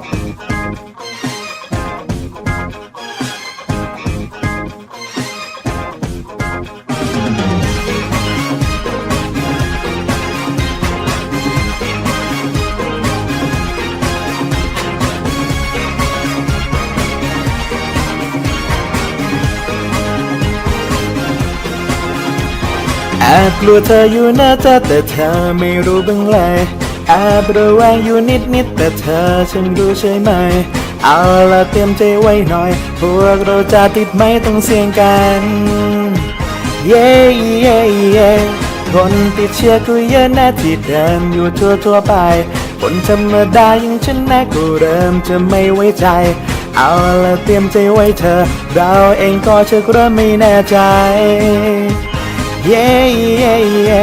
แอบกลัวเธออยู่นะจ๊ะแต่เธอไม่รู้บ้างเลย แอบระแวงอยู่นิดนิดแต่เธอฉันรู้ใช่ไหม เอาละเตรียมใจไว้หน่อย พวกเราจะติดไม่ต้องเสี่ยงกัน เย้เย้เย้คนติดเชื้อก็เยอะนะที่เดินอยู่ทั่วทั่วไป คนธรรมดาอย่างฉันนะก็เริ่มจะไม่ไว้ใจ เอาละเตรียมใจไว้เธอ เราเองก็จะเริ่มไม่แน่ใจ เย้เย้เย้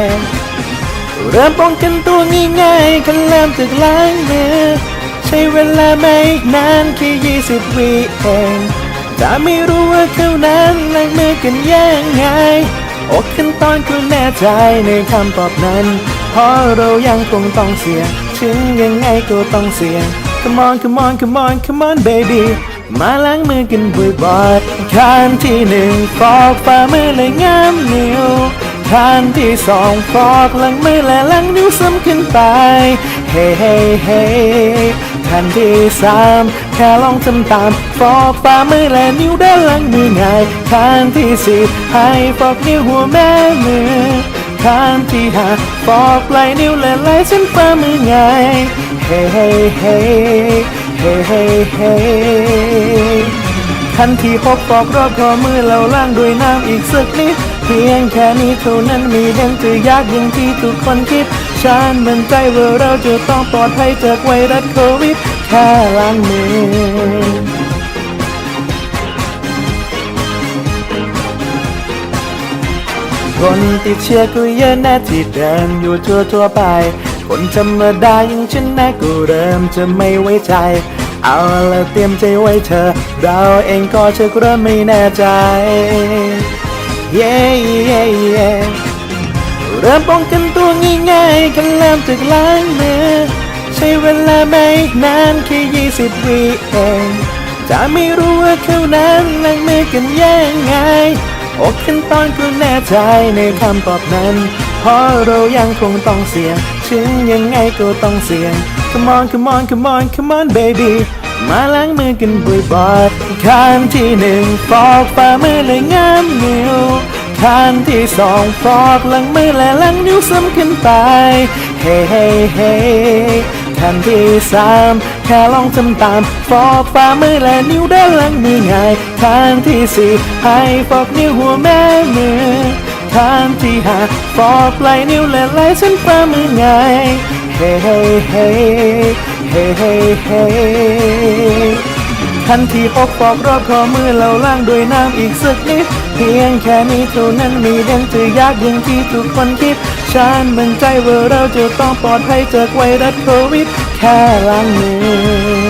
เริ่มป้องกันตัวง่ายๆกันเริ่มจากล้างมือใช้เวลาไม่นานแค่ยี่สิบวิเองถ้าไม่รู้ว่าเขานั้นล้างมือกันยังไงอกขั้นตอนก็แน่ใจในคำตอบนั้น เพราะเรายังคงต้องเสี่ยงถึงยังไงก็ต้องเสี่ยง Come on come on come on come on baby มาล้างมือกันบ่อยๆขั้นที่หนึ่งฟอกฝ่ามือเลยงามนิ้ว ขั้นที่สองฟอกหลังมือและหลังนิ้วซ้ำขึ้นไป เฮ้เฮ้เฮ้ขั้นที่สามแค่ลองทำตามฟอกฝ่ามือและนิ้วด้านหลังมือง่ายขั้นที่สี่ให้ฟอกนิ้วหัวแม่มือขั้นที่ห้าฟอกปลายนิ้วและลายเส้นฝ่ามือง่ายเฮ้เฮ้เฮ้เฮ้เฮ้ นที่หกฟอกรอบคอมือเราล้างด้วยน้ำอีกสักนิดเพียงแค่นี้เท่านั้นมีเห็นจะยากอย่างที่ทุกคนคิด ฉันมั่นใจว่าเราจะต้องปลอดภัยจากไวรัสโควิดแค่ล้างมือคนติดเชื้อก็เยอะนะที่เดินอยู่ทั่วทั่วไป คนธรรมดาอย่างฉันนะก็เริ่มจะไม่ไว้ใจ เอาละเตรียมใจไว้เธอ เราเองก็จะเริ่มไม่แน่ใจ เย้เย้เย้เริ่มป้องกันตัวง่ายๆกันเริ่มจากล้างมือใช้เวลาไม่นานแค่ยี่สิบวิเองจะไม่รู้ว่าเขานั้นล้างมือกันยังไงออกขั้นตอนก็แน่ใจในคำตอบนั้น เพราะเรายังคงต้องเสี่ยงถึงยังไงก็ต้องเสี่ยง Come on come on come on come on baby มาล้างมือกันบ่อยๆขั้นที่หนึ่งฟอกฝ่ามือเลยงามนิ้วขั้นที่สองฟอกหลังมือและหลังนิ้วซ้ำขึ้นไป เฮ้เฮ้เฮ้ขั้นที่สามแค่ลองทำตามฟอกฝ่ามือและนิ้วด้านหลังมือง่ายขั้นที่สี่ให้ฟอกนิ้วหัวแม่มือขั้นที่ห้าฟอกปลายนิ้วและลายเส้นฝ่ามือง่าย เฮ้เฮ้เฮ้เฮ้เฮ้เฮ้ขั้นทีปอกปอกรอบคอมือเราล้างด้วยน้ำอีกสักนิด เพียงแค่นี้เท่านั้นมีเด่นจะยากอย่างที่ทุกคนคิด ฉันมั่นใจว่าเราจะต้องปลอดภัยจากไวรัสโควิด แค่ล้างมือ